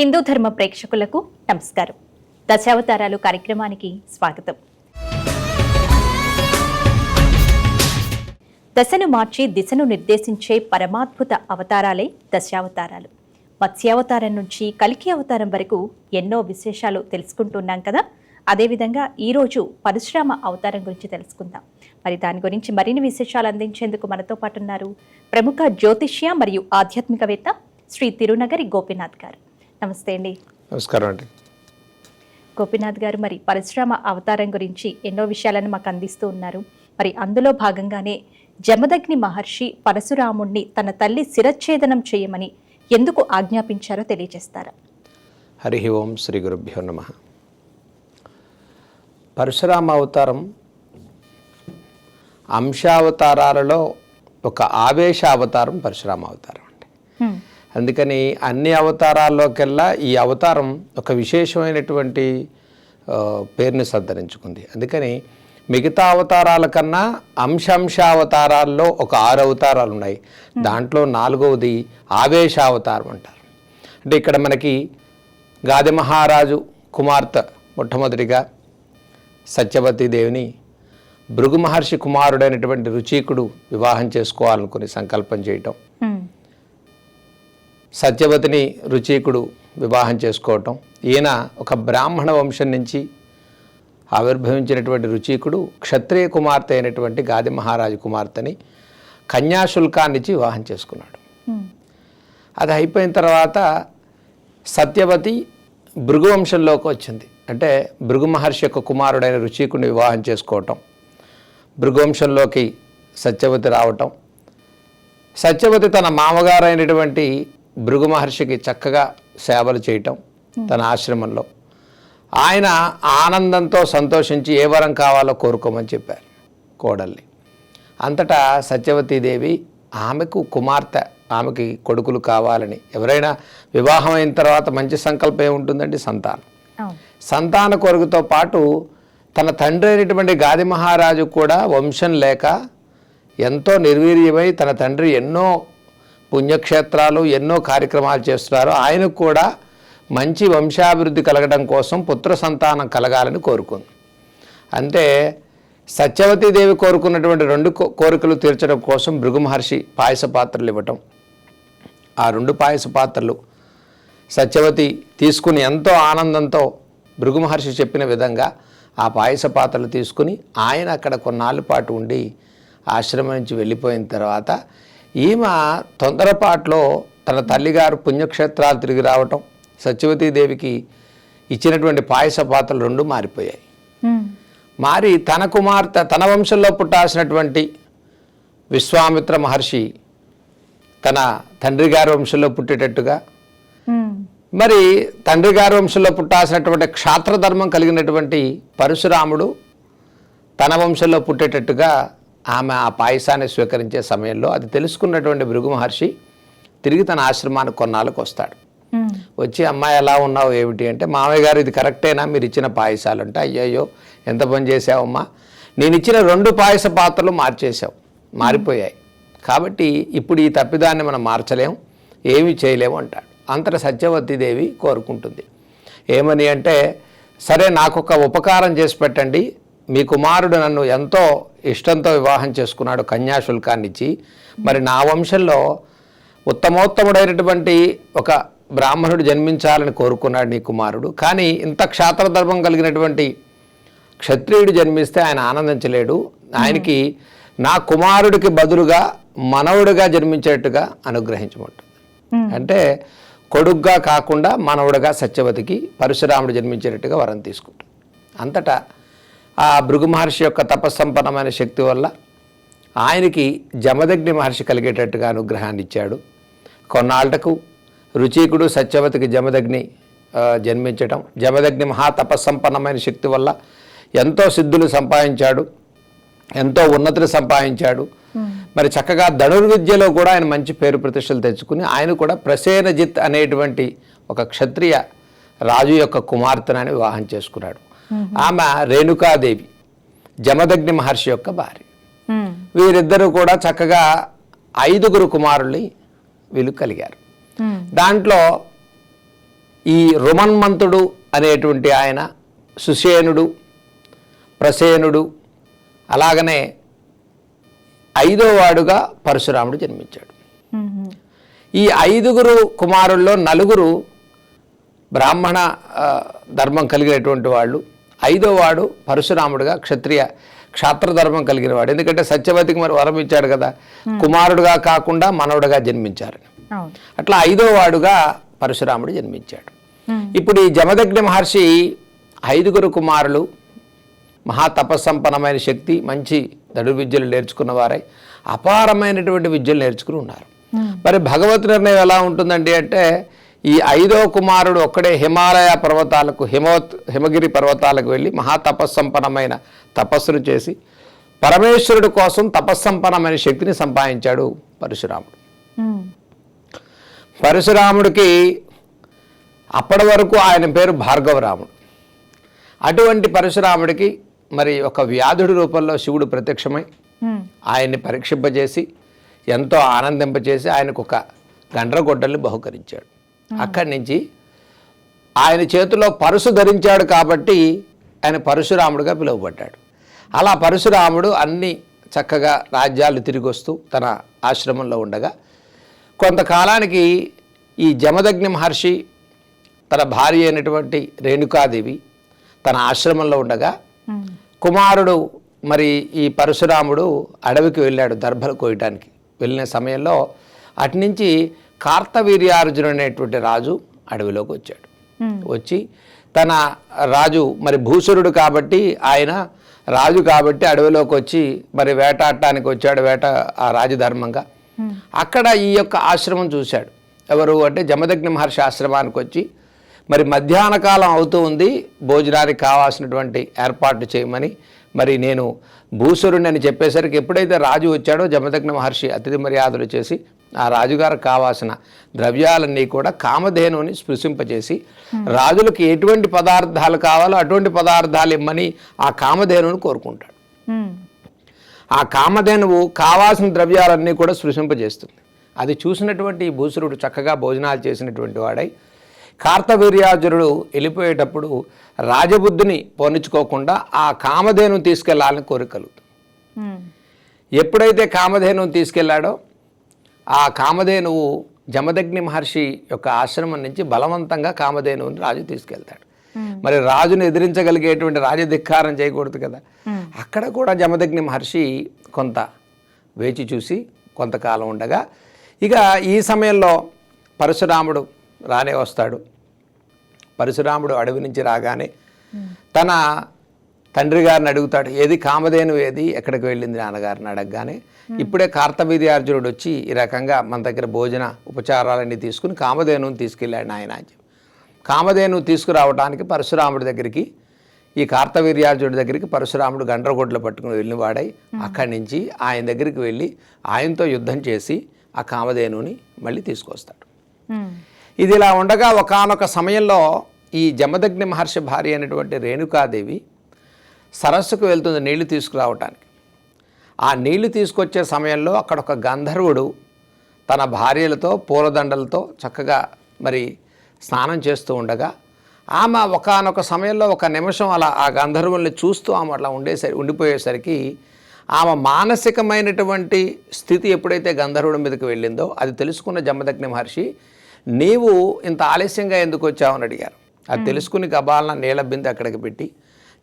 హిందూ ధర్మ ప్రేక్షకులకు నమస్కారం. దశావతారాలు కార్యక్రమానికి స్వాగతం. దశను మార్చి దిశను నిర్దేశించే పరమాద్భుత అవతారాలే దశావతారాలు. మత్స్యావతారం నుంచి కలికి అవతారం వరకు ఎన్నో విశేషాలు తెలుసుకుంటున్నాం కదా? అదేవిధంగా ఈరోజు పరశురామ అవతారం గురించి తెలుసుకుందాం. మరి దాని గురించి మరిన్ని విశేషాలు అందించేందుకు మనతో పాటు ఉన్నారు ప్రముఖ జ్యోతిష్య మరియు ఆధ్యాత్మికవేత్త శ్రీ తిరునగరి గోపీనాథ్ గారు. నమస్తే అండి. నమస్కారం అండి. గోపీనాథ్ గారు మరి పరశురామ అవతారం గురించి ఎన్నో విషయాలను మాకు అందిస్తూ ఉన్నారు. మరి అందులో భాగంగానే జమదగ్ని మహర్షి పరశురాముణ్ణి తన తల్లి శిరచ్ఛేదనం చేయమని ఎందుకు ఆజ్ఞాపించారో తెలియజేస్తారా? హరి ఓం శ్రీ గురుభ్యో నమ. పరశురామ అవతారం అంశావతారాలలో ఒక ఆవేశ అవతారం పరశురామ అవతారం అండి. అందుకని అన్ని అవతారాల్లోకెల్లా ఈ అవతారం ఒక విశేషమైనటువంటి పేరుని సంతరించుకుంది. అందుకని మిగతా అవతారాల కన్నా అంశాంశావతారాల్లో ఒక ఆరు అవతారాలు ఉన్నాయి దాంట్లో నాలుగవది ఆవేశావతారం అంటారు. అంటే ఇక్కడ మనకి గాది మహారాజు కుమార్తె మొట్టమొదటిగా సత్యవతి దేవిని భృగు మహర్షి కుమారుడైనటువంటి రుచీకుడు వివాహం చేసుకోవాలనుకుని సంకల్పం చేయటం. సత్యవతిని రుచీకుడు వివాహం చేసుకోవటం. ఈయన ఒక బ్రాహ్మణ వంశం నుంచి ఆవిర్భవించినటువంటి రుచీకుడు క్షత్రియ కుమార్తె అయినటువంటి గాది మహారాజు కుమార్తెని కన్యాశుల్కాన్నిచ్చి వివాహం చేసుకున్నాడు. అది అయిపోయిన తర్వాత సత్యవతి భృగు వంశంలోకి వచ్చింది. అంటే భృగు మహర్షి యొక్క కుమారుడైన రుచీకుడిని వివాహం చేసుకోవటం భృగు వంశంలోకి సత్యవతి రావటం. సత్యవతి తన మామగారైనటువంటి భృగు మహర్షికి చక్కగా సేవలు చేయటం తన ఆశ్రమంలో. ఆయన ఆనందంతో సంతోషించి ఏ వరం కావాలో కోరుకోమని చెప్పారు కోడల్ని. అంతటా సత్యవతీదేవి ఆమెకు కుమార్తె ఆమెకి కొడుకులు కావాలని ఎవరైనా వివాహం అయిన తర్వాత మంచి సంకల్పం ఏముంటుందండి? సంతానం. సంతాన కొరకుతో పాటు తన తండ్రి అయినటువంటి గాది మహారాజు కూడా వంశం లేక ఎంతో నిర్వీర్యమై తన తండ్రి ఎన్నో పుణ్యక్షేత్రాలు ఎన్నో కార్యక్రమాలు చేస్తున్నారు. ఆయనకు కూడా మంచి వంశాభివృద్ధి కలగడం కోసం పుత్ర సంతానం కలగాలని కోరుకుంది. అంటే సత్యవతీదేవి కోరుకున్నటువంటి రెండు కో- కోరికలు తీర్చడం కోసం భృగు మహర్షి పాయస పాత్రలు ఇవ్వటం. ఆ రెండు పాయస పాత్రలు సత్యవతి తీసుకుని ఎంతో ఆనందంతో భృగు మహర్షి చెప్పిన విధంగా ఆ పాయస పాత్రలు తీసుకుని ఆయన అక్కడ కొన్నాళ్ళ పాటు ఉండి ఆశ్రమం నుంచి వెళ్ళిపోయిన తర్వాత ఈమె తొందరపాట్లో తన తల్లిగారు పుణ్యక్షేత్రాలు తిరిగి రావటం సత్యవతీదేవికి ఇచ్చినటువంటి పాయస పాత్రలు రెండు మారిపోయాయి. మారి తన కుమార్తె తన వంశంలో పుట్టాల్సినటువంటి విశ్వామిత్ర మహర్షి తన తండ్రి గారి వంశంలో పుట్టేటట్టుగా. మరి తండ్రి గారి వంశంలో పుట్టాల్సినటువంటి క్షాత్రధర్మం కలిగినటువంటి పరశురాముడు తన వంశంలో పుట్టేటట్టుగా ఆమె ఆ పాయసాన్ని స్వీకరించే సమయంలో అది తెలుసుకున్నటువంటి భృగు మహర్షి తిరిగి తన ఆశ్రమానికి కొన్నాళ్ళకు వస్తాడు. వచ్చి అమ్మాయి ఎలా ఉన్నావు? ఏమిటి? అంటే మామయ్య గారు ఇది కరెక్టేనా? మీరు ఇచ్చిన పాయసాలు అంటే అయ్యయ్యో ఎంత పని చేసావమ్మా నేను ఇచ్చిన రెండు పాయస పాత్రలు మార్చేసావు మారిపోయాయి. కాబట్టి ఇప్పుడు ఈ తప్పిదాన్ని మనం మార్చలేం ఏమీ చేయలేము అంటాడు. అంతట సత్యవతీదేవి కోరుకుంటుంది. ఏమని అంటే సరే నాకు ఒక ఉపకారం చేసి పెట్టండి. మీ కుమారుడు నన్ను ఎంతో ఇష్టంతో వివాహం చేసుకున్నాడు కన్యాశుల్కాన్ని ఇచ్చి మరి నా వంశంలో ఉత్తమోత్తముడైనటువంటి ఒక బ్రాహ్మణుడు జన్మించాలని కోరుకున్నాడు నీ కుమారుడు. కానీ ఇంత క్షాత్రధర్మం కలిగినటువంటి క్షత్రియుడు జన్మిస్తే ఆయన ఆనందించలేడు. ఆయనకి నా కుమారుడికి బదులుగా మనవుడిగా జన్మించేట్టుగా అనుగ్రహించమంటుంది అంటే కొడుగ్గా కాకుండా మనవుడిగా సత్యవతికి పరశురాముడు జన్మించేటట్టుగా వరం తీసుకుంటుంది అంతటా ఆ భృగు మహర్షి యొక్క తపస్సంపన్నమైన శక్తి వల్ల ఆయనకి జమదగ్ని మహర్షి కలిగేటట్టుగా అనుగ్రహాన్ని ఇచ్చాడు. కొన్నాళ్ళకు రుచీకుడు సత్యవతికి జమదగ్ని జన్మించటం. జమదగ్ని మహా తపస్సంపన్నమైన శక్తి వల్ల ఎంతో సిద్ధులు సంపాదించాడు ఎంతో ఉన్నతిని సంపాదించాడు. మరి చక్కగా ధనుర్విద్యలో కూడా ఆయన మంచి పేరు ప్రతిష్టలు తెచ్చుకుని ఆయన కూడా ప్రసేనజిత్ అనేటువంటి ఒక క్షత్రియ రాజు యొక్క కుమార్తెనని వివాహం చేసుకున్నాడు. ఆమె రేణుకాదేవి జమదగ్ని మహర్షి యొక్క భార్య. వీరిద్దరూ కూడా చక్కగా ఐదుగురు కుమారుల్ని వీళ్ళు కలిగారు. దాంట్లో ఈ రుమన్మంతుడు అనేటువంటి ఆయన సుసేనుడు ప్రసేనుడు అలాగనే ఐదో వాడుగా పరశురాముడు జన్మించాడు. ఈ ఐదుగురు కుమారుల్లో నలుగురు బ్రాహ్మణ ధర్మం కలిగినటువంటి వాళ్ళు. ఐదో వాడు పరశురాముడుగా క్షత్రియ క్షాత్ర ధర్మం కలిగిన వాడు ఎందుకంటే సత్యవతికి మరి వరం ఇచ్చాడు కదా. కుమారుడుగా కాకుండా మనవుడుగా జన్మించారని అవును. అట్లా ఐదో వాడుగా పరశురాముడు జన్మించాడు. మ్మ్. ఇప్పుడు ఈ జమదగ్ని మహర్షి ఐదుగురు కుమారులు మహా తపస్సంపన్నమైన శక్తి మంచి దడు విద్యలు నేర్చుకున్న వారై అపారమైనటువంటి విద్యలు నేర్చుకుని ఉన్నారు. మ్మ్. మరి భగవత్ నిర్ణయం ఎలా ఉంటుందండి అంటే ఈ ఐదో కుమారుడు ఒక్కడే హిమాలయ పర్వతాలకు హిమవత్ హిమగిరి పర్వతాలకు వెళ్ళి మహా తపస్సంపన్నమైన తపస్సులు చేసి పరమేశ్వరుడు కోసం తపస్సంపన్నమైన శక్తిని సంపాదించాడు పరశురాముడు. పరశురాముడికి అప్పటి వరకు ఆయన పేరు భార్గవరాముడు అటువంటి పరశురాముడికి మరి ఒక వ్యాధుడి రూపంలో శివుడు ప్రత్యక్షమై. ఆయన్ని పరీక్షింపజేసి ఎంతో ఆనందింపజేసి ఆయనకు ఒక గండ్రగొడ్డల్ని బహుకరించాడు అక్కడి నుంచి ఆయన చేతిలో పరుసు ధరించాడు కాబట్టి ఆయన పరశురాముడుగా పిలువబడ్డాడు. అలా పరశురాముడు అన్ని చక్కగా రాజ్యాలు తిరిగి వస్తూ తన ఆశ్రమంలో ఉండగా కొంతకాలానికి ఈ జమదగ్ని మహర్షి తన భార్య అయినటువంటి రేణుకాదేవి తన ఆశ్రమంలో ఉండగా. కుమారుడు మరి ఈ పరశురాముడు అడవికి వెళ్ళాడు దర్భలు కోయటానికి. వెళ్ళిన సమయంలో అటు నుంచి కార్తవీర్యార్జును అనేటువంటి రాజు అడవిలోకి వచ్చాడు. వచ్చి తన రాజు మరి భూసురుడు కాబట్టి ఆయన రాజు కాబట్టి అడవిలోకి వచ్చి మరి వేటాడటానికి వచ్చాడు వేట ఆ రాజధర్మంగా. అక్కడ ఈ యొక్క ఆశ్రమం చూశాడు ఎవరు అంటే జమదగ్ని మహర్షి ఆశ్రమానికి వచ్చి మరి మధ్యాహ్న కాలం అవుతూ ఉంది భోజనానికి కావాల్సినటువంటి ఏర్పాట్లు చేయమని మరి నేను భూసురుణ్ణి అని చెప్పేసరికి ఎప్పుడైతే రాజు వచ్చాడో జమదగ్ని మహర్షి అతిథి మర్యాదలు చేసి ఆ రాజుగారికి కావాల్సిన ద్రవ్యాలన్నీ కూడా కామధేనుని స్పృశింపచేసి రాజులకు ఎటువంటి పదార్థాలు కావాలో అటువంటి పదార్థాలు ఇమ్మని ఆ కామధేనుని కోరుకుంటాడు. ఆ కామధేనువు కావాల్సిన ద్రవ్యాలన్నీ కూడా సృశింపజేస్తుంది అది చూసినటువంటి భూసురుడు చక్కగా భోజనాలు చేసినటువంటి వాడై కార్తవీర్యార్జునుడు వెళ్ళిపోయేటప్పుడు రాజబుద్ధిని పోనిచ్చుకోకుండా ఆ కామధేను తీసుకెళ్ళాలని కోరిక కలుగుతుంది మ్మ్. ఎప్పుడైతే కామధేనువు తీసుకెళ్ళాడో ఆ కామధేనువు జమదగ్ని మహర్షి యొక్క ఆశ్రమం నుంచి బలవంతంగా కామధేనువుని రాజు తీసుకెళ్తాడు. మరి రాజును ఎదిరించగలిగేటువంటి రాజధిక్కారం చేయకూడదు కదా. అక్కడ కూడా జమదగ్ని మహర్షి కొంత వేచి చూసి కొంతకాలం ఉండగా ఇక ఈ సమయంలో పరశురాముడు రానే వస్తాడు. పరశురాముడు అడవి నుంచి రాగానే తన తండ్రి గారిని అడుగుతాడు ఏది కామధేను ఏది? ఎక్కడికి వెళ్ళింది నాన్నగారిని అడగగానే? ఇప్పుడే కార్తవీర్యార్జునుడు వచ్చి ఈ రకంగా మన దగ్గర భోజన ఉపచారాలన్నీ తీసుకుని కామధేనుని తీసుకెళ్ళాడు ఆయన అని కామధేను తీసుకురావడానికి పరశురాముడి దగ్గరికి ఈ కార్తవీర్యార్జునుడి దగ్గరికి పరశురాముడు గండ్రగొడ్లు పట్టుకుని వెళ్ళినవాడై అక్కడి నుంచి ఆయన దగ్గరికి వెళ్ళి ఆయనతో యుద్ధం చేసి ఆ కామధేనుని మళ్ళీ తీసుకొస్తాడు. ఇది ఇలా ఉండగా ఒకానొక సమయంలో ఈ జమదగ్ని మహర్షి భార్య అయినటువంటి రేణుకాదేవి సరస్సుకు వెళ్తుంది నీళ్ళు తీసుకురావటానికి. ఆ నీళ్ళు తీసుకొచ్చే సమయంలో అక్కడ ఒక గంధర్వుడు తన భార్యలతో పూలదండలతో చక్కగా మరి స్నానం చేస్తూ ఉండగా ఆమె ఒకానొక సమయంలో ఒక నిమిషం అలా ఆ గంధర్వుల్ని చూస్తూ ఆమె అట్లా ఉండేసరి ఉండిపోయేసరికి ఆమె మానసికమైనటువంటి స్థితి ఎప్పుడైతే గంధర్వుడి మీదకి వెళ్ళిందో అది తెలుసుకున్న జమదగ్ని మహర్షి నీవు ఇంత ఆలస్యంగా ఎందుకు వచ్చావని అడిగారు. అది తెలుసుకుని గబాలన నీళ్ళ బిందె అక్కడికి పెట్టి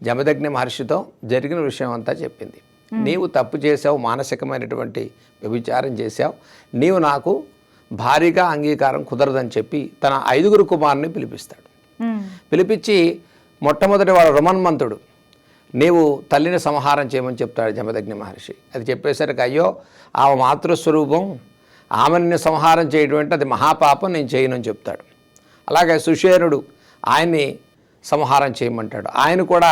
జమదగ్ని మహర్షితో జరిగిన విషయం అంతా చెప్పింది. నీవు తప్పు చేసావు మానసికమైనటువంటి వ్యభిచారం చేశావు నీవు నాకు భారీగా అంగీకారం కుదరదని చెప్పి తన ఐదుగురు కుమారుని పిలిపిస్తాడు. పిలిపించి మొట్టమొదటి వాడు రుమన్మంతుడు నీవు తల్లిని సంహారం చేయమని చెప్తాడు జమదగ్ని మహర్షి. అది చెప్పేసరికి అయ్యో ఆమె మాతృస్వరూపం ఆమెని సంహారం చేయడం అంటే అది మహాపాపం నేను చేయనని చెప్తాడు. అలాగే సుషేనుడు ఆయన్ని సంహారం చేయమంటాడు. ఆయన కూడా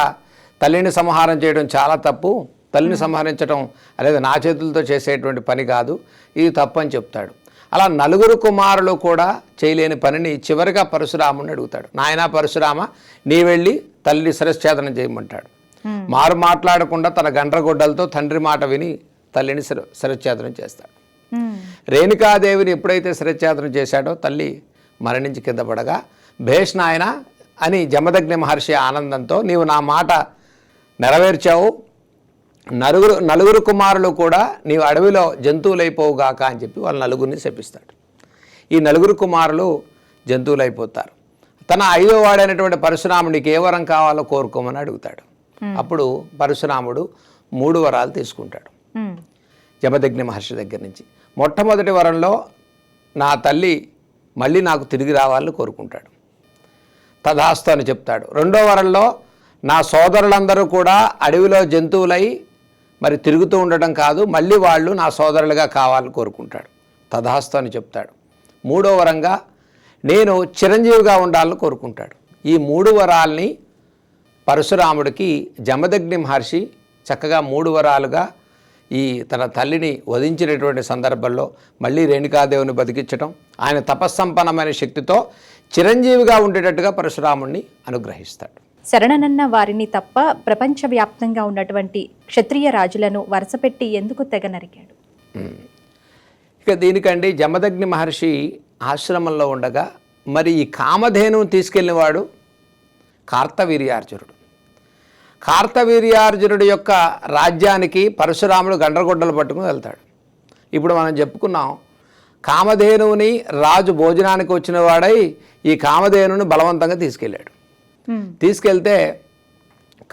తల్లిని సంహారం చేయడం చాలా తప్పు. తల్లిని సంహరించడం అనేది నా చేతులతో చేసేటువంటి పని కాదు. ఇది తప్పు అని చెప్తాడు. అలా నలుగురు కుమారులు కూడా చేయలేని పనిని చివరిగా పరశురాముని అడుగుతాడు. నాయన పరశురామ నీ వెళ్ళి తల్లి శిరశ్ఛేదనం చేయమంటాడు. మారు మాట్లాడకుండా తన గండ్రగొడ్డలతో తండ్రి మాట విని తల్లిని శిర శిరఛేదనం చేస్తాడు. రేణుకాదేవిని ఎప్పుడైతే శిరఛేదనం చేశాడో తల్లి మరణించి కింద పడగా భేష్ నాయన అని జమదగ్ని మహర్షి ఆనందంతో నీవు నా మాట నెరవేర్చావు. నలుగురు నలుగురు కుమారులు కూడా నీవు అడవిలో జంతువులైపోవుగాక అని చెప్పి వాళ్ళ నలుగురిని శపిస్తాడు. ఈ నలుగురు కుమారులు జంతువులైపోతారు. తన ఐదో వాడైనటువంటి పరశురాముడికి ఏ వరం కావాలో కోరుకోమని అడుగుతాడు. అప్పుడు పరశురాముడు మూడు వరాలు తీసుకుంటాడు. జమదగ్ని మహర్షి దగ్గర నుంచి. మొట్టమొదటి వరంలో నా తల్లి మళ్ళీ నాకు తిరిగి రావాలని కోరుకుంటాడు. తదాస్తు అని చెప్తాడు. రెండో వరంలో నా సోదరులందరూ కూడా అడవిలో జంతువులై మరి తిరుగుతూ ఉండటం కాదు మళ్ళీ వాళ్ళు నా సోదరులుగా కావాలని కోరుకుంటాడు. తదాస్తు అని చెప్తాడు. మూడో వరంగా నేను చిరంజీవిగా ఉండాలని కోరుకుంటాడు. ఈ మూడు వరాల్ని పరశురాముడికి జమదగ్ని మహర్షి చక్కగా మూడు వరాలుగా ఈ తన తల్లిని వధించినటువంటి సందర్భంలో మళ్ళీ రేణుకాదేవిని బతికించడం ఆయన తపస్సంపన్నమైన శక్తితో చిరంజీవిగా ఉండేటట్టుగా పరశురాముడిని అనుగ్రహిస్తాడు. శరణనన్న వారిని తప్ప ప్రపంచవ్యాప్తంగా ఉన్నటువంటి క్షత్రియ రాజులను వరుసపెట్టి ఎందుకు తెగ నరికాడు? ఇక దీనికండి జమదగ్ని మహర్షి ఆశ్రమంలో ఉండగా మరి ఈ కామధేనువు తీసుకెళ్ళినవాడు కార్తవీర్యార్జునుడు. కార్తవీర్యార్జునుడి యొక్క రాజ్యానికి పరశురాముడు గండ్రగొడ్డలు పట్టుకుని వెళ్తాడు. ఇప్పుడు మనం చెప్పుకున్నాం కామధేనువుని రాజు భోజనానికి వచ్చిన వాడై ఈ కామధేనుని బలవంతంగా తీసుకెళ్ళాడు. తీసుకెళ్తే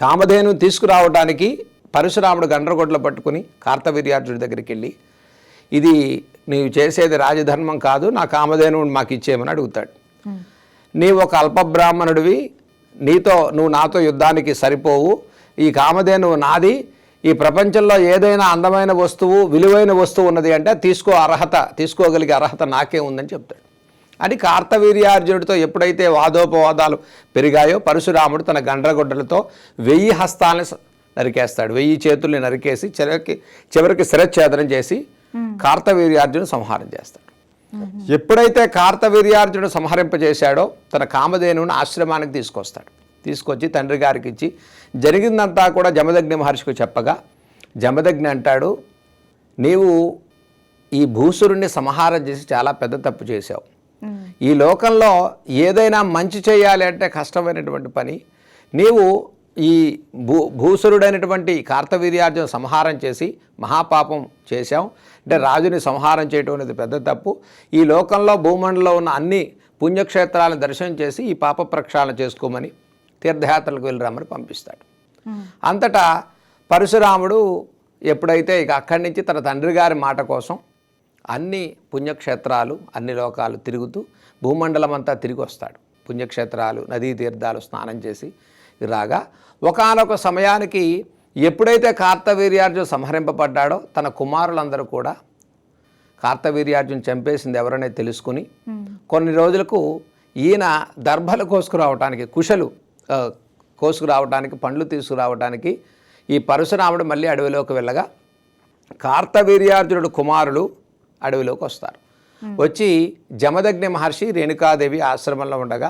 కామధేను తీసుకురావడానికి పరశురాముడు గండ్రగొడ్డలు పట్టుకుని కార్తవీర్యార్జుడి దగ్గరికి వెళ్ళి ఇది నీవు చేసేది రాజధర్మం కాదు నా కామధేనువుని మాకు ఇచ్చేయమని అడుగుతాడు. నీవు ఒక అల్పబ్రాహ్మణుడివి నీతో నువ్వు నాతో యుద్ధానికి సరిపోవు. ఈ కామధేనువు నాది. ఈ ప్రపంచంలో ఏదైనా అందమైన వస్తువు విలువైన వస్తువు ఉన్నది అంటే తీసుకో అర్హత తీసుకోగలిగే అర్హత నాకే ఉందని చెప్తాడు. అని కార్తవీర్యార్జునుడితో ఎప్పుడైతే వాదోపవాదాలు పెరిగాయో పరశురాముడు తన గండ్రగొడ్డలతో వెయ్యి హస్తాలని నరికేస్తాడు. వెయ్యి చేతుల్ని నరికేసి చివరికి చివరికి శిరచ్ఛేదనం చేసి కార్తవీర్యార్జును సంహారం చేస్తాడు. ఎప్పుడైతే కార్తవీర్యార్జునుడు సంహరింపజేశాడో తన కామధేనువుని ఆశ్రమానికి తీసుకొస్తాడు. తీసుకొచ్చి తండ్రి గారికి ఇచ్చి జరిగిందంతా కూడా జమదగ్ని మహర్షికి చెప్పగా జమదగ్ని అంటాడు నీవు ఈ భూసురుణ్ణి సంహారం చేసి చాలా పెద్ద తప్పు చేశావు. ఉమ్, ఈ లోకంలో ఏదైనా మంచి చేయాలి అంటే కష్టమైనటువంటి పని. నీవు ఈ భూ భూసురుడైనటువంటి కార్తవీర్యార్జున సంహారం చేసి మహాపాపం చేశాం. అంటే రాజుని సంహారం చేయటం అనేది పెద్ద తప్పు. ఈ లోకంలో భూమండలంలో ఉన్న అన్ని పుణ్యక్షేత్రాలను దర్శనం చేసి ఈ పాప ప్రక్షాళన చేసుకోమని తీర్థయాత్రలకు వెళ్ళి రమ్మని పంపిస్తాడు. అంతటా పరశురాముడు ఎప్పుడైతే ఇక అక్కడి నుంచి తన తండ్రి గారి మాట కోసం అన్ని పుణ్యక్షేత్రాలు అన్ని లోకాలు తిరుగుతూ భూమండలం అంతా తిరిగి వస్తాడు. పుణ్యక్షేత్రాలు నదీ తీర్థాలు స్నానం చేసి రాగా ఒకానొక సమయానికి ఎప్పుడైతే కార్తవీర్యార్జున సంహరింపబడ్డాడో తన కుమారులందరూ కూడా కార్తవీర్యార్జున చంపేసింది ఎవరనే తెలుసుకుని ఉమ్, కొన్ని రోజులకు ఈయన దర్భలు కోసుకురావటానికి కుశలు కోసుకురావటానికి పండ్లు తీసుకురావటానికి ఈ పరశురాముడు మళ్ళీ అడవిలోకి వెళ్ళగా కార్తవీర్యార్జునుడు కుమారులు అడవిలోకి వస్తారు. వచ్చి జమదగ్ని మహర్షి రేణుకాదేవి ఆశ్రమంలో ఉండగా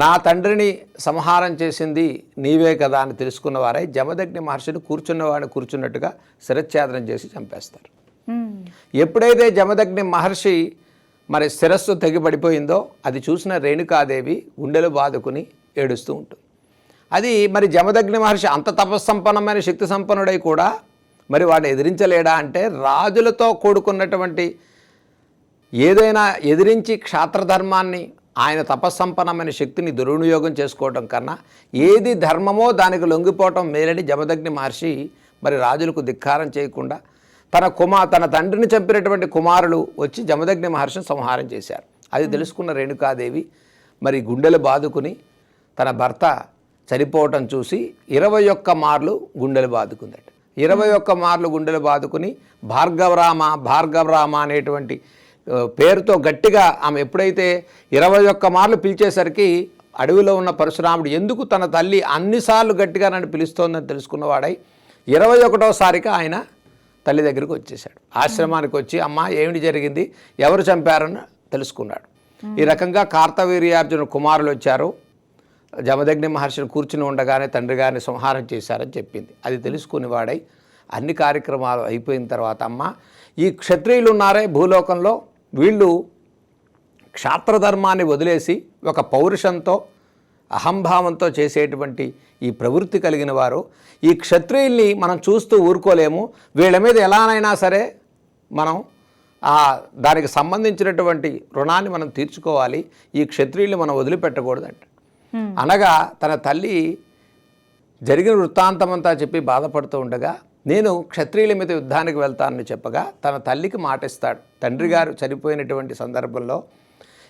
నా తండ్రిని సంహారం చేసింది నీవే కదా అని తెలుసుకున్న వారై జమదగ్ని మహర్షిని కూర్చున్నవాడిని కూర్చున్నట్టుగా శిరచ్ఛేదనం చేసి చంపేస్తారు. ఉమ్, ఎప్పుడైతే జమదగ్ని మహర్షి మరి శిరస్సు తెగిపడిపోయిందో అది చూసిన రేణుకాదేవి గుండెలు బాదుకుని ఏడుస్తూ ఉంటుంది. అది మరి జమదగ్ని మహర్షి అంత తపస్సంపన్నమైన శక్తి సంపన్నుడై కూడా మరి వాడిని ఎదిరించలేడా అంటే రాజులతో కూడుకున్నటువంటి ఏదైనా ఎదిరించి క్షాత్రధర్మాన్ని ఆయన తపస్సంపన్నమైన శక్తిని దుర్వినియోగం చేసుకోవటం కన్నా ఏది ధర్మమో దానికి లొంగిపోవటం మేలని జమదగ్ని మహర్షి మరి రాజులకు ధిక్కారం చేయకుండా తన కుమార్ తన తండ్రిని చంపినటువంటి కుమారులు వచ్చి జమదగ్ని మహర్షిని సంహారం చేశారు. అది తెలుసుకున్న రేణుకాదేవి మరి గుండెలు బాదుకుని తన భర్త చనిపోవటం చూసి ఇరవై ఒక్క మార్లు గుండెలు బాదుకుందట. ఇరవై ఒక్క మార్లు గుండెలు బాదుకుని భార్గవరామ భార్గవరామ అనేటువంటి పేరుతో గట్టిగా ఆమె ఎప్పుడైతే ఇరవై ఒక్క మార్లు పిలిచేసరికి అడవిలో ఉన్న పరశురాముడు ఎందుకు తన తల్లి అన్నిసార్లు గట్టిగా నన్ను పిలుస్తోందని తెలుసుకున్నవాడై ఇరవై ఒకటోసారిగా ఆయన తల్లి దగ్గరికి వచ్చేసాడు ఆశ్రమానికి వచ్చి అమ్మ ఏమిటి జరిగింది? ఎవరు చంపారని తెలుసుకున్నాడు. ఈ రకంగా కార్తవీర్యార్జున కుమారులు వచ్చారు. జమదగ్ని మహర్షిని కూర్చుని ఉండగానే తండ్రి గారిని సంహారం చేశారని చెప్పింది. అది తెలుసుకుని వాడై అన్ని కార్యక్రమాలు అయిపోయిన తర్వాత అమ్మ ఈ క్షత్రియులు ఉన్నారే భూలోకంలో? వీళ్ళు క్షాత్రధర్మాన్ని వదిలేసి ఒక పౌరుషంతో అహంభావంతో చేసేటువంటి ఈ ప్రవృత్తి కలిగిన వారు ఈ క్షత్రియుల్ని మనం చూస్తూ ఊరుకోలేము. వీళ్ళ మీద ఎలానైనా సరే మనం ఆ దానికి సంబంధించినటువంటి రుణాన్ని మనం తీర్చుకోవాలి. ఈ క్షత్రియుల్ని మనం వదిలిపెట్టకూడదంట. అనగా తన తల్లి జరిగిన వృత్తాంతమంతా చెప్పి బాధపడుతూ ఉండగా నేను క్షత్రియుల మీద యుద్ధానికి వెళ్తానని చెప్పగా తన తల్లికి మాటిస్తాడు. తండ్రి గారు చనిపోయినటువంటి సందర్భంలో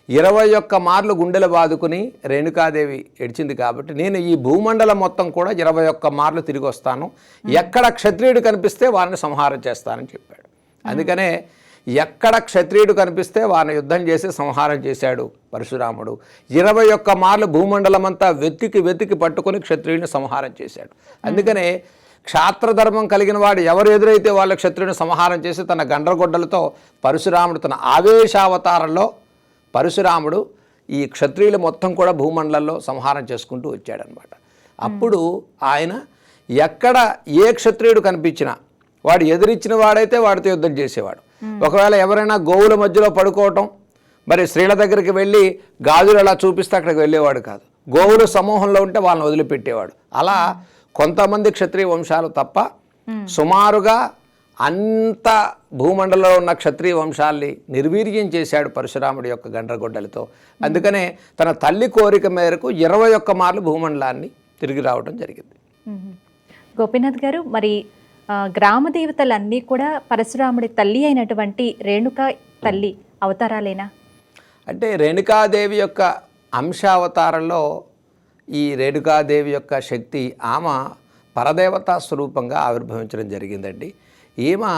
ఇరవై ఒక్క మార్లు గుండెలు బాదుకుని రేణుకాదేవి ఎడిచింది కాబట్టి నేను ఈ భూమండలం మొత్తం కూడా ఇరవై ఒక్క మార్లు తిరిగి వస్తాను. ఎక్కడ క్షత్రియుడు కనిపిస్తే వారిని సంహారం చేస్తానని చెప్పాడు. అందుకనే ఎక్కడ క్షత్రియుడు కనిపిస్తే వారిని యుద్ధం చేసి సంహారం చేశాడు పరశురాముడు. ఇరవై ఒక్క మార్లు భూమండలం అంతా వెతికి వెతికి పట్టుకొని క్షత్రియుడిని సంహారం చేశాడు. అందుకనే క్షాత్రధర్మం కలిగిన వాడు ఎవరు ఎదురైతే వాళ్ళ క్షత్రియుని సంహారం చేసి తన గండ్రగొడ్డలతో పరశురాముడు తన ఆవేశావతారంలో పరశురాముడు ఈ క్షత్రియులు మొత్తం కూడా భూమండలంలో సంహారం చేసుకుంటూ వచ్చాడనమాట. అప్పుడు ఆయన ఎక్కడ ఏ క్షత్రియుడు కనిపించినా వాడు ఎదిరించిన వాడైతే వాడితో యుద్ధం చేసేవాడు. ఒకవేళ ఎవరైనా గోవుల మధ్యలో పడుకోవటం మరి స్త్రీల దగ్గరికి వెళ్ళి గాజులు అలా చూపిస్తే అక్కడికి వెళ్ళేవాడు కాదు. గోవుల సమూహంలో ఉంటే వాళ్ళని వదిలిపెట్టేవాడు. అలా కొంతమంది క్షత్రియ వంశాలు తప్ప సుమారుగా అంత భూమండలంలో ఉన్న క్షత్రియ వంశాల్ని నిర్వీర్యం చేశాడు పరశురాముడి యొక్క గండ్రగొడ్డలతో. అందుకనే తన తల్లి కోరిక మేరకు ఇరవై ఒక్క మార్లు భూమండలాన్ని తిరిగి రావడం జరిగింది. గోపీనాథ్ గారు మరి గ్రామ దేవతలన్నీ కూడా పరశురాముడి తల్లి అయినటువంటి రేణుక తల్లి అవతారాలేనా? అంటే రేణుకాదేవి యొక్క అంశావతారంలో ఈ రేణుకాదేవి యొక్క శక్తి ఆమె పరదేవతా స్వరూపంగా ఆవిర్భవించడం జరిగిందండి. ఈమె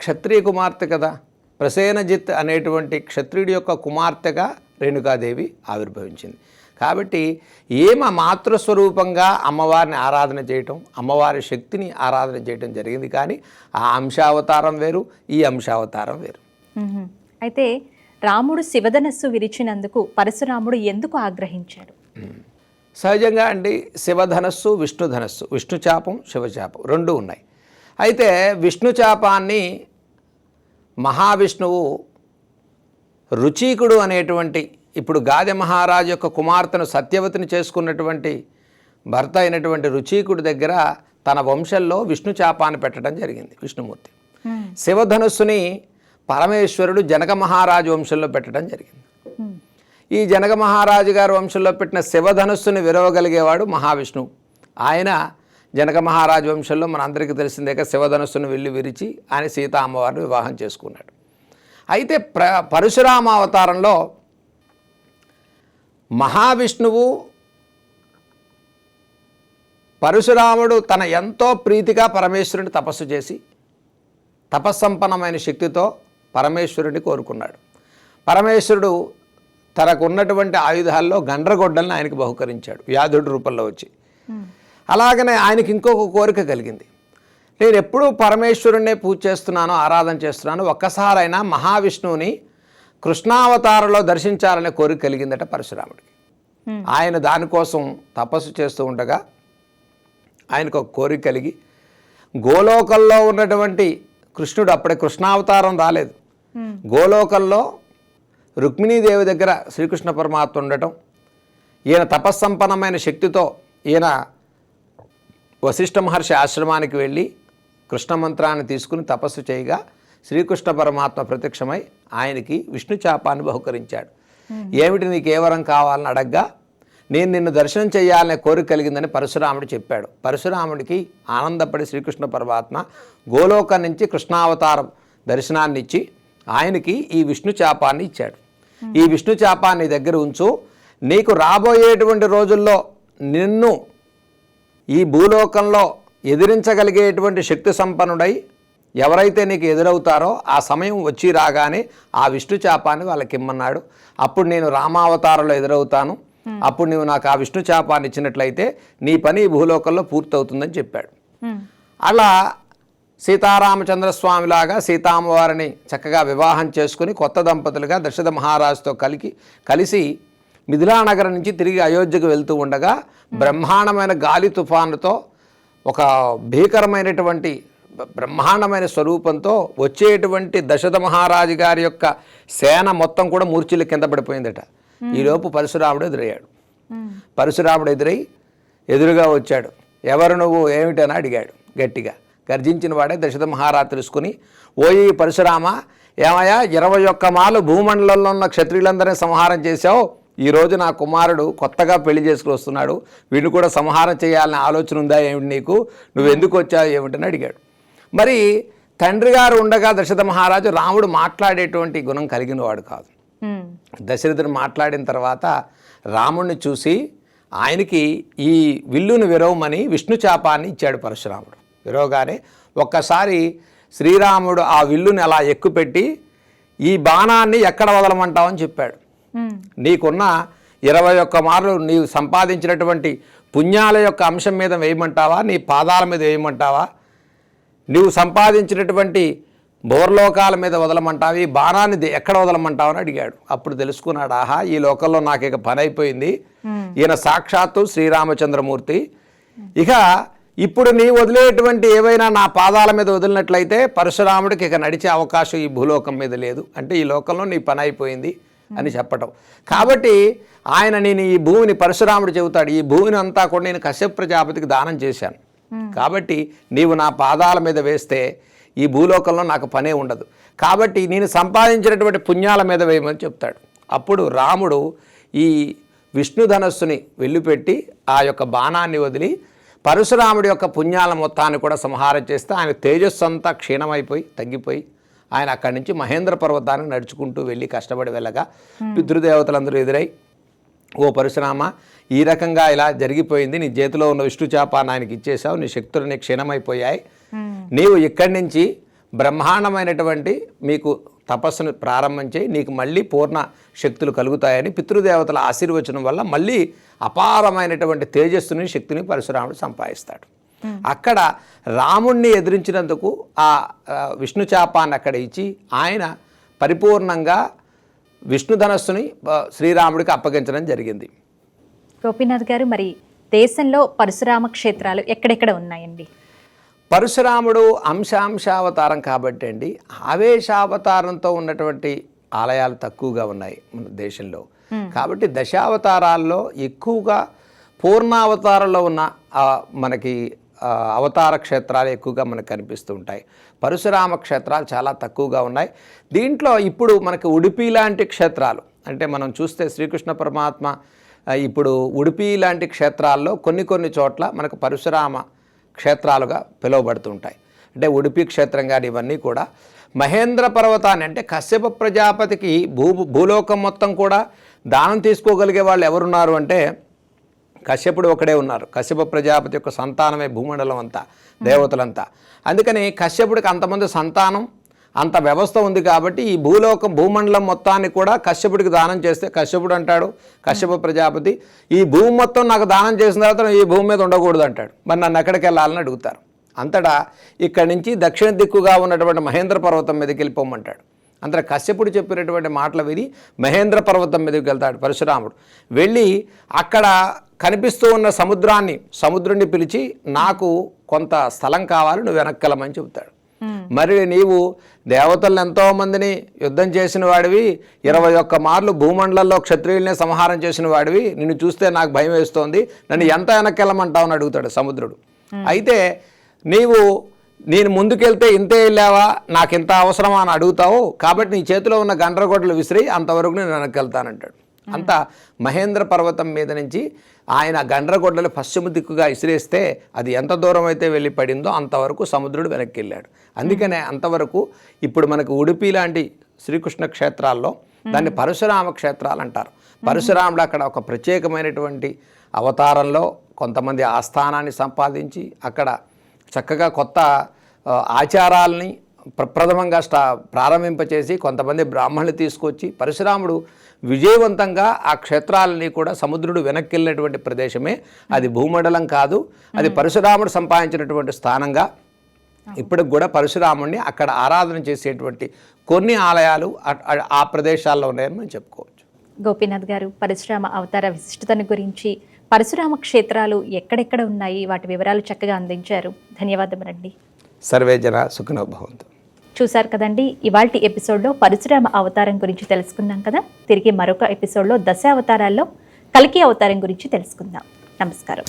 క్షత్రియ కుమార్తె కదా. ప్రసేనజిత్ అనేటువంటి క్షత్రియుడి యొక్క కుమార్తెగా రేణుకాదేవి ఆవిర్భవించింది. కాబట్టి ఈమె మాతృస్వరూపంగా అమ్మవారిని ఆరాధన చేయటం అమ్మవారి శక్తిని ఆరాధన చేయటం జరిగింది. కానీ ఆ అంశావతారం వేరు ఈ అంశావతారం వేరు. అయితే రాముడు శివధనస్సు విరిచినందుకు పరశురాముడు ఎందుకు ఆగ్రహించాడు సహజంగా అండి శివధనస్సు విష్ణు ధనస్సు విష్ణు చాపం శివచాపం రెండు ఉన్నాయి. అయితే విష్ణు చాపాన్ని మహావిష్ణువు రుచీకుడు అనేటువంటి ఇప్పుడు గాదె మహారాజు యొక్క కుమార్తెను సత్యవతిని చేసుకున్నటువంటి భర్త అయినటువంటి రుచీకుడి దగ్గర తన వంశంలో విష్ణు చాపాన్ని పెట్టడం జరిగింది విష్ణుమూర్తి. శివధనుస్సుని పరమేశ్వరుడు జనక మహారాజు వంశంలో పెట్టడం జరిగింది. ఈ జనక మహారాజు గారి వంశంలో పెట్టిన శివధనుస్సుని విరవగలిగేవాడు మహావిష్ణువు. ఆయన జనక మహారాజు వంశంలో మన అందరికీ తెలిసిందే శివధనుస్సును వెళ్ళి విరిచి ఆయన సీతా అమ్మవారిని వివాహం చేసుకున్నాడు. అయితే ప్ర పరశురామ అవతారంలో మహావిష్ణువు పరశురాముడు తన ఎంతో ప్రీతిగా పరమేశ్వరుని తపస్సు చేసి తపస్సంపన్నమైన శక్తితో పరమేశ్వరుడిని కోరుకున్నాడు. పరమేశ్వరుడు తనకు ఉన్నటువంటి ఆయుధాల్లో గండ్రగొడ్డల్ని ఆయనకు బహుకరించాడు వ్యాధుడి రూపంలో వచ్చి. అలాగనే ఆయనకి ఇంకొక కోరిక కలిగింది. నేను ఎప్పుడూ పరమేశ్వరుణ్ణే పూజ చేస్తున్నాను ఆరాధన చేస్తున్నాను ఒక్కసారైనా మహావిష్ణువుని కృష్ణావతారంలో దర్శించాలనే కోరిక కలిగిందట పరశురాముడికి. ఆయన దానికోసం తపస్సు చేస్తూ ఉండగా ఆయనకు ఒక కోరిక కలిగి గోలోకంలో ఉన్నటువంటి కృష్ణుడు అప్పుడే కృష్ణావతారం రాలేదు. గోలోకంలో రుక్మిణీదేవి దగ్గర శ్రీకృష్ణ పరమాత్మ ఉండటం ఈయన తపస్సంపన్నమైన శక్తితో ఈయన వశిష్ఠ మహర్షి ఆశ్రమానికి వెళ్ళి కృష్ణ మంత్రాన్ని తీసుకుని తపస్సు చేయగా శ్రీకృష్ణ పరమాత్మ ప్రత్యక్షమై ఆయనకి విష్ణు చాపాన్ని బహుకరించాడు. ఏమిటి నీకు ఏ వరం కావాలని అడగ్గా నేను నిన్ను దర్శనం చేయాలనే కోరిక కలిగిందని పరశురాముడు చెప్పాడు. పరశురాముడికి ఆనందపడి శ్రీకృష్ణ పరమాత్మ గోలోకం నుంచి కృష్ణావతారం దర్శనాన్ని ఇచ్చి ఆయనకి ఈ విష్ణు చాపాన్ని ఇచ్చాడు. ఈ విష్ణు చాపాన్ని దగ్గర ఉంచు. నీకు రాబోయేటువంటి రోజుల్లో నిన్ను ఈ భూలోకంలో ఎదిరించగలిగేటువంటి శక్తి సంపన్నుడై ఎవరైతే నీకు ఎదురవుతారో ఆ సమయం వచ్చి రాగానే ఆ విష్ణు చాపాన్ని వాళ్ళకి ఇమ్మన్నాడు. అప్పుడు నేను రామావతారంలో ఎదురవుతాను. అప్పుడు నువ్వు నాకు ఆ విష్ణు చాపాన్ని ఇచ్చినట్లయితే నీ పని ఈ భూలోకంలో పూర్తవుతుందని చెప్పాడు. అలా సీతారామచంద్రస్వామిలాగా సీతామ్మవారిని చక్కగా వివాహం చేసుకుని కొత్త దంపతులుగా దశరథ మహారాజుతో కలికి కలిసి మిథిలానగరం నుంచి తిరిగి అయోధ్యకు వెళ్తూ ఉండగా బ్రహ్మాండమైన గాలి తుఫానుతో ఒక భీకరమైనటువంటి బ్రహ్మాండమైన స్వరూపంతో వచ్చేటువంటి దశరథ మహారాజు గారి యొక్క సేన మొత్తం కూడా మూర్ఛిల్లి కింద పడిపోయిందట. ఈలోపు పరశురాముడు ఎదురయ్యాడు. పరశురాముడు ఎదురై ఎదురుగా వచ్చాడు. ఎవరు నువ్వు? ఏమిటని అడిగాడు గట్టిగా. గర్జించిన వాడే దశరథ మహారాజు తెలుసుకుని ఓయి పరశురామ ఏమయ్యా ఇరవై ఒక్క మాలు భూమండలంలో ఉన్న క్షత్రియులందరినీ సంహారం చేశావు? ఈ రోజు నా కుమారుడు కొత్తగా పెళ్ళి చేసుకుని వస్తున్నాడు. వీడిని కూడా సంహారం చేయాలనే ఆలోచన ఉందా ఏమిటి నీకు? నువ్వు ఎందుకు వచ్చావు ఏమిటని అడిగాడు. మరి తండ్రి గారు ఉండగా దశరథ మహారాజు రాముడు మాట్లాడేటువంటి గుణం కలిగిన వాడు కాదు దశరథుడు మాట్లాడిన తర్వాత రాముణ్ణి చూసి ఆయనకి ఈ విల్లును విరవమని విష్ణు చాపాన్ని ఇచ్చాడు పరశురాముడు. విరవగానే ఒక్కసారి శ్రీరాముడు ఆ విల్లుని అలా ఎక్కుపెట్టి ఈ బాణాన్ని ఎక్కడ వదలమంటావని చెప్పాడు. నీకున్న ఇరవై ఒక్క మార్లు నీవు సంపాదించినటువంటి పుణ్యాల యొక్క అంశం మీద వేయమంటావా? నీ పాదాల మీద వేయమంటావా? నీవు సంపాదించినటువంటి బోర్లోకాల మీద వదలమంటావు? ఈ బాణాన్ని ఎక్కడ వదలమంటావు అని అడిగాడు. అప్పుడు తెలుసుకున్నాడు ఆహా ఈ లోకంలో నాకు ఇక పని అయిపోయింది ఈయన సాక్షాత్తు శ్రీరామచంద్రమూర్తి. ఇక ఇప్పుడు నీ వదిలేటువంటి ఏవైనా నా పాదాల మీద వదిలినట్లయితే పరశురాముడికి ఇక నడిచే అవకాశం ఈ భూలోకం మీద లేదు. అంటే ఈ లోకంలో నీ పని అయిపోయింది అని చెప్పటం. కాబట్టి ఆయన నేను ఈ భూమిని పరశురాముడు చెబుతాడు. ఈ భూమిని అంతా కూడా నేను కశ్యప ప్రజాపతికి దానం చేశాను. కాబట్టి నీవు నా పాదాల మీద వేస్తే ఈ భూలోకంలో నాకు పనే ఉండదు. కాబట్టి నేను సంపాదించినటువంటి పుణ్యాల మీద వేయమని చెప్తాడు. అప్పుడు రాముడు ఈ విష్ణు ధనస్సుని వెళ్ళిపెట్టి ఆ యొక్క బాణాన్ని వదిలి పరశురాముడి యొక్క పుణ్యాల మొత్తాన్ని కూడా సంహారం చేస్తే ఆయన తేజస్సు అంతా క్షీణమైపోయి తగ్గిపోయి ఆయన అక్కడి నుంచి మహేంద్ర పర్వతానికి నడుచుకుంటూ వెళ్ళి కష్టపడి వెళ్ళగా పితృదేవతలందరూ ఎదురై ఓ పరశురామ ఈ రకంగా ఇలా జరిగిపోయింది. నీ చేతిలో ఉన్న విష్ణు చాపాన్ని ఆయనకి ఇచ్చేసావు నీ శక్తులు నీ క్షీణమైపోయాయి. నీవు ఇక్కడి నుంచి బ్రహ్మాండమైనటువంటి మీకు తపస్సును ప్రారంభం చేయి. నీకు మళ్ళీ పూర్ణ శక్తులు కలుగుతాయని పితృదేవతల ఆశీర్వచనం వల్ల మళ్ళీ అపారమైనటువంటి తేజస్సుని శక్తిని పరశురాముడు సంపాదిస్తాడు. అక్కడ రాముణ్ణి ఎదిరించినందుకు ఆ విష్ణు చాపాన్ని అక్కడ ఇచ్చి ఆయన పరిపూర్ణంగా విష్ణు ధనస్సుని ఆ, శ్రీరాముడికి అప్పగించడం జరిగింది. గోపీనాథ్ గారు మరి దేశంలో పరశురామ క్షేత్రాలు ఎక్కడెక్కడ ఉన్నాయండి? పరశురాముడు అంశాంశావతారం కాబట్టి అండి ఆవేశావతారంతో ఉన్నటువంటి ఆలయాలు తక్కువగా ఉన్నాయి మన దేశంలో. Hmm. కాబట్టి దశావతారాల్లో ఎక్కువగా పూర్ణావతారంలో ఉన్న మనకి అవతార క్షేత్రాలు ఎక్కువగా మనకు కనిపిస్తూ ఉంటాయి. పరశురామ క్షేత్రాలు చాలా తక్కువగా ఉన్నాయి. దీంట్లో ఇప్పుడు మనకి ఉడిపి లాంటి క్షేత్రాలు అంటే మనం చూస్తే శ్రీకృష్ణ పరమాత్మ ఇప్పుడు ఉడిపి లాంటి క్షేత్రాల్లో కొన్ని కొన్ని చోట్ల మనకు పరశురామ క్షేత్రాలుగా పిలువబడుతుంటాయి అంటే ఉడిపి క్షేత్రం కానీ ఇవన్నీ కూడా. మహేంద్ర పర్వతాన్ని అంటే కశ్యప ప్రజాపతికి భూ భూలోకం మొత్తం కూడా దానం తీసుకోగలిగే వాళ్ళు ఎవరున్నారు అంటే కశ్యపుడు ఒకడే ఉన్నారు. కశ్యప ప్రజాపతి యొక్క సంతానమే భూమండలం అంతా దేవతలంతా. అందుకని కశ్యపుడికి అంతమంది సంతానం అంత వ్యవస్థ ఉంది కాబట్టి ఈ భూలోకం భూమండలం మొత్తాన్ని కూడా కశ్యపుడికి దానం చేస్తే కశ్యపుడు అంటాడు కశ్యప ప్రజాపతి ఈ భూమి మొత్తం నాకు దానం చేసిన తర్వాత ఈ భూమి మీద ఉండకూడదు అంటాడు. మరి నన్ను ఎక్కడికి వెళ్ళాలని అడుగుతారు. అంతటా ఇక్కడి నుంచి దక్షిణ దిక్కుగా ఉన్నటువంటి మహేంద్ర పర్వతం మీదకి వెళ్ళిపోమంటాడు. అంతటా కశ్యపుడు చెప్పినటువంటి మాటలు విని మహేంద్ర పర్వతం మీదకి వెళ్తాడు పరశురాముడు. వెళ్ళి అక్కడ కనిపిస్తూ ఉన్న సముద్రాన్ని సముద్రుడిని పిలిచి నాకు కొంత స్థలం కావాలి నువ్వు వెనక్కెళ్ళమని చెబుతాడు. మరి నీవు దేవతలను ఎంతో మందిని యుద్ధం చేసిన వాడివి ఇరవై ఒక్క మార్లు భూమండలంలో క్షత్రియుల్ని సంహారం చేసిన వాడివి నిన్ను చూస్తే నాకు భయం వేస్తోంది నన్ను ఎంత వెనక్కెళ్ళమంటావు అని అడుగుతాడు సముద్రుడు. అయితే నీవు నేను ముందుకెళ్తే ఇంతే వెళ్ళావా? నాకు ఇంత అవసరమా అని అడుగుతావు? కాబట్టి నీ చేతిలో ఉన్న గండ్రగొడ్డలు విసిరి అంతవరకు నేను వెనక్కెళ్తానంటాడు. అంత మహేంద్ర పర్వతం మీద నుంచి ఆయన గండ్రగొడ్డలు పశ్చిమ దిక్కుగా ఇసిరేస్తే అది ఎంత దూరం అయితే వెళ్ళి పడిందో అంతవరకు సముద్రుడు వెనక్కి వెళ్ళాడు అందుకనే అంతవరకు ఇప్పుడు మనకు ఉడిపి లాంటి శ్రీకృష్ణ క్షేత్రాల్లో దాన్ని పరశురామ క్షేత్రాలు అంటారు. పరశురాముడు అక్కడ ఒక ప్రత్యేకమైనటువంటి అవతారంలో కొంతమంది ఆస్థానాన్ని సంపాదించి అక్కడ చక్కగా కొత్త ఆచారాల్ని ప్రప్రథమంగా స్టా ప్రారంభింపచేసి కొంతమంది బ్రాహ్మణులు తీసుకొచ్చి పరశురాముడు విజయవంతంగా ఆ క్షేత్రాలని కూడా సముద్రుడు వెనక్కి వెళ్ళినటువంటి ప్రదేశమే. అది భూమండలం కాదు. అది పరశురాముడు సంపాదించినటువంటి స్థానంగా ఇప్పటికి కూడా పరశురాముడిని అక్కడ ఆరాధన చేసేటువంటి కొన్ని ఆలయాలు ఆ ప్రదేశాల్లో ఉన్నాయని మనం చెప్పుకోవచ్చు. గోపీనాథ్ గారు పరశురామ అవతార విశిష్టతను గురించి పరశురామ క్షేత్రాలు ఎక్కడెక్కడ ఉన్నాయి? వాటి వివరాలు చక్కగా అందించారు. ధన్యవాదములండి. సర్వే జన సుఖనో భవంతు. చూశారు కదండి ఇవాల్టి ఎపిసోడ్లో పరశురామ అవతారం గురించి తెలుసుకున్నాం కదా? తిరిగి మరొక ఎపిసోడ్లో దశ అవతారాల్లో కలికి అవతారం గురించి తెలుసుకుందాం. నమస్కారం.